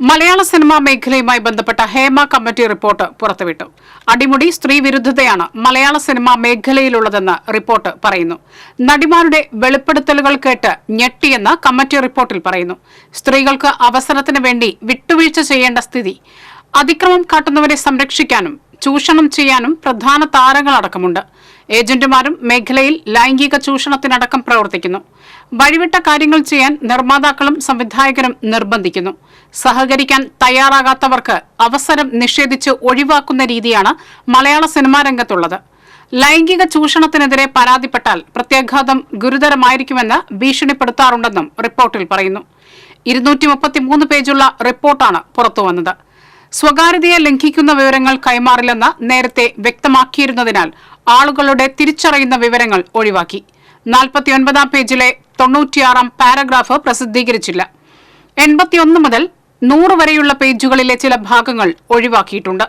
മലയാള cinema മേഖലയുമായി ബന്ധപ്പെട്ട Hema committee report പുറത്തുവിട്ടു. അടിമുടി സ്ത്രീ വിരുദ്ധതയാണ് മലയാള സിനിമാ മേഖലയിലുള്ളതെന്ന് റിപ്പോർട്ട് പറയുന്നു. നടിമാരുടെ വെളിപ്പെടുത്തലുകൾ കേട്ട് ഞെട്ടിയെന്ന് കമ്മിറ്റി റിപ്പോർട്ടിൽ പറയുന്നു. സ്ത്രീകൾക്ക് അവസരത്തിന് വേണ്ടി വിട്ടുവീഴ്ച ചെയ്യേണ്ട സ്ഥിതി. അതിക്രമം കാട്ടുന്നവരെ സംരക്ഷിക്കാനും ചൂഷണം ചെയ്യാനും പ്രധാന താരങ്ങളടക്കമുണ്ട്. ഏജന്റുമാരും മേഖലയിൽ ലൈംഗിക ചൂഷണത്തിനടക്കം പ്രവർത്തിക്കുന്നു. വഴിവിട്ട കാര്യങ്ങൾ ചെയ്യാൻ നിർമ്മാതാക്കളും സംവിധായകരും നിർബന്ധിക്കുന്നു. സഹകരിക്കാൻ തയ്യാറാകാത്തവർക്ക് അവസരം നിഷേധിച്ച് ഒഴിവാക്കുന്ന രീതിയാണ് മലയാള സിനിമാ രംഗത്തുള്ളത്. ലൈംഗിക ചൂഷണത്തിനെതിരെ പരാതിപ്പെട്ടാൽ പ്രത്യാഘാതം ഗുരുതരമായിരിക്കുമെന്ന് ഭീഷണിപ്പെടുത്താറുണ്ടെന്നും റിപ്പോർട്ടിൽ പറയുന്നു. ഇരുന്നൂറ്റി മുപ്പത്തിമൂന്ന് പേജുള്ള റിപ്പോർട്ടാണ് പുറത്തുവന്നത്. സ്വകാര്യതയെ ലംഘിക്കുന്ന വിവരങ്ങൾ കൈമാറില്ലെന്ന് നേരത്തെ വ്യക്തമാക്കിയിരുന്നതിനാൽ ആളുകളുടെ തിരിച്ചറിയുന്ന വിവരങ്ങൾ ഒഴിവാക്കി. നാൽപ്പത്തിയൊൻപതാം പേജിലെ തൊണ്ണൂറ്റിയാറാം പാരഗ്രാഫ് പ്രസിദ്ധീകരിച്ചില്ല. എൺപത്തിയൊന്ന് മുതൽ നൂറ് വരെയുള്ള പേജുകളിലെ ചില ഭാഗങ്ങൾ ഒഴിവാക്കിയിട്ടുണ്ട്.